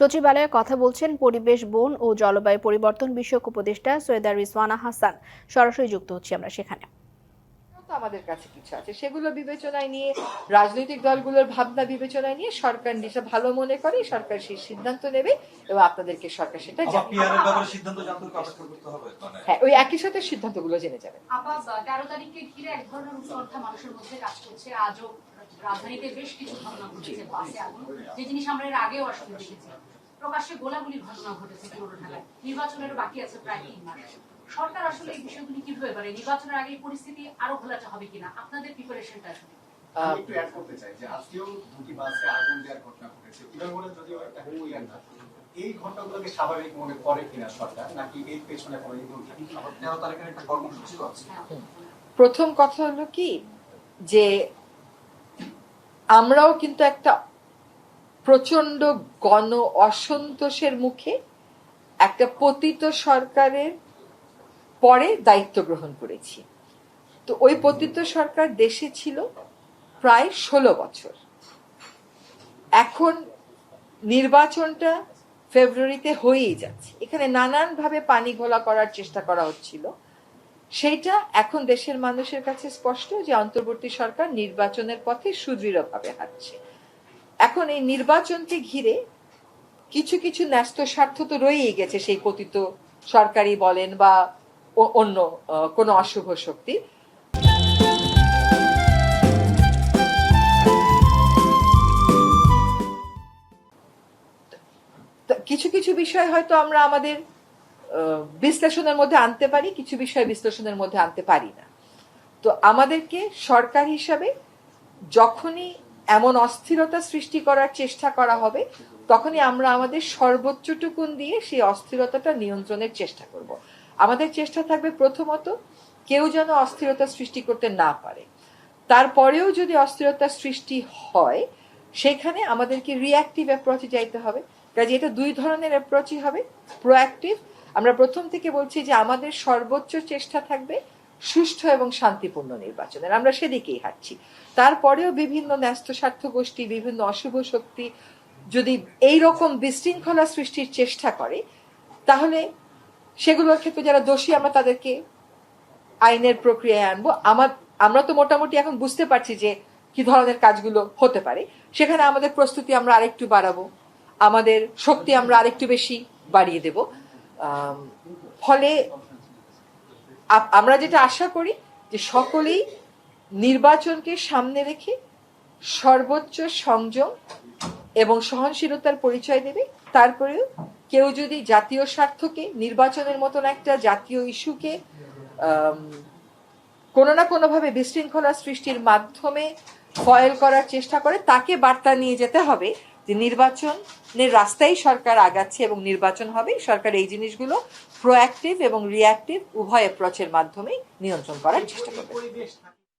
সচিবালয়ে কথা বলছেন পরিবেশ বন ও জলবায়ু পরিবর্তন বিষয়ক উপদেষ্টা সৈয়দা রিজওয়ানা হাসান। সরাসরি যুক্ত হচ্ছি আমরা সেখানে। আমাদের কাছে কিছু আছে। সেগুলো বিবেচনায় নিয়ে রাজনৈতিক দলগুলোর ভাবনা বিবেচনায় নিয়ে সরকার যেটা ভালো মনে করে সরকার সেই সিদ্ধান্ত নেবে এবং আপনাদেরকে সরকার সেটা মানে। হ্যাঁ ওই একই সাথে সিদ্ধান্তগুলো জেনে যাবেন। আপা তেরো তারিখকে ঘিরে এক ধরনের মানুষের মধ্যে কাজ করছে। আজও রাজধানীতে বেশ কিছু ঘটনা ঘটেছে বাসে আগুন। যে জিনিস আমরা এর আগেও আসলে দেখেছি। প্রকাশ্যে গোলাগুলির ঘটনা ঘটেছে পুরো ঢাকায় নির্বাচনের বাকি আছে প্রায় তিন মাস। সরকার আসলে এই বিষয়গুলি কীভাবে পারে নির্বাচনের আগে এই পরিস্থিতি আরও ঘোলাটে হবে কিনা? আপনাদের প্রিপারেশনটা আসলে আমি একটু অ্যাড করতে চাই যে আজকেও দুটি বাসে আগুন দেওয়ার ঘটনা ঘটেছে। বিরলগড়ে যদিও একটা ক্লিয়ার না এই ঘটনাগুলোকে স্বাভাবিক মনে করে কিনা সরকার? নাকি এর পেছনে কোনো ইঁদুর থাকে? আবার তেরো একটা কর্মসূচিও আছে। প্রথম কথা হলো কি? যে আমরাও কিন্তু একটা প্রচণ্ড গণ অসন্তোষের মুখে একটা পতিত সরকারের পরে দায়িত্ব গ্রহণ করেছি। তো ওই পতিত সরকার দেশে ছিল প্রায় ষোলো বছর। এখন নির্বাচনটা ফেব্রুয়ারিতে হয়েই যাচ্ছে। এখানে নানানভাবে পানি ঘোলা করার চেষ্টা করা হচ্ছিল। সেইটা এখন দেশের মানুষের কাছে স্পষ্ট যে অন্তর্বর্তী সরকার নির্বাচনের পথে সুদৃঢ়ভাবে হাঁটছে। এখন এই নির্বাচনকে ঘিরে কিছু কিছু ন্যস্ত স্বার্থ তো রয়েই গেছে, সেই কথিত সরকারি বলেন বা অন্য কোনো অশুভ শক্তি। কিছু কিছু বিষয় হয়তো আমরা আমাদের বিশ্লেষণের মধ্যে আনতে পারি, কিছু বিষয় বিশ্লেষণের মধ্যে আনতে পারি না। তো আমাদেরকে সরকার হিসাবে যখনই এমন অস্থিরতা সৃষ্টি করার চেষ্টা করা হবে, তখনই আমরা আমাদের সর্বোচ্চটুকুন দিয়ে সেই অস্থিরতাটা নিয়ন্ত্রণের চেষ্টা করব। আমাদের চেষ্টা থাকবে প্রথমত কেউ যেন অস্থিরতা সৃষ্টি করতে না পারে। তারপরেও যদি অস্থিরতা সৃষ্টি হয়, সেখানে আমাদেরকে রিয়াক্টিভ অ্যাপ্রোচে যাইতে হবে। কাজে এটা দুই ধরনের অ্যাপ্রোচই হবে প্রোঅ্যাক্টিভ আমরা প্রথম থেকে বলছি যে আমাদের সর্বোচ্চ চেষ্টা থাকবে সুষ্ঠু এবং শান্তিপূর্ণ নির্বাচনের। আমরা সেদিকেই হাঁটছি। তারপরেও বিভিন্ন ন্যস্ত গোষ্ঠী, বিভিন্ন অশুভ শক্তি যদি এই রকম বিশৃঙ্খলা সৃষ্টির চেষ্টা করে, তাহলে সেগুলোর ক্ষেত্রে যারা দোষী, আমরা তাদেরকে আইনের প্রক্রিয়ায় আনব। আমার, আমরা তো মোটামুটি এখন বুঝতে পারছি যে কি ধরনের কাজগুলো হতে পারে। সেখানে আমাদের প্রস্তুতি আমরা আরেকটু বাড়াবো। আমাদের শক্তি আমরা আরেকটু বেশি বাড়িয়ে দেব। ফলে আমরা যেটা আশা করি যে সকলেই নির্বাচনকে সামনে রেখে সর্বোচ্চ সংযম এবং সহনশীলতার পরিচয় দেবে। তারপরেও কেউ যদি জাতীয় স্বার্থকে, নির্বাচনের মতন একটা জাতীয় ইস্যুকে কোনো না কোনোভাবে বিশৃঙ্খলা সৃষ্টির মাধ্যমে ফয়েল করার চেষ্টা করে, তাকে বার্তা নিয়ে যেতে হবে। যে নির্বাচনের রাস্তায় সরকার আগাচ্ছে এবং নির্বাচন হবে, সরকার এই জিনিসগুলো প্রোঅ্যাক্টিভ এবং রিয়াক্টিভ উভয় অ্যাপ্রোচের মাধ্যমেই নিয়ন্ত্রণ করার চেষ্টা করবে।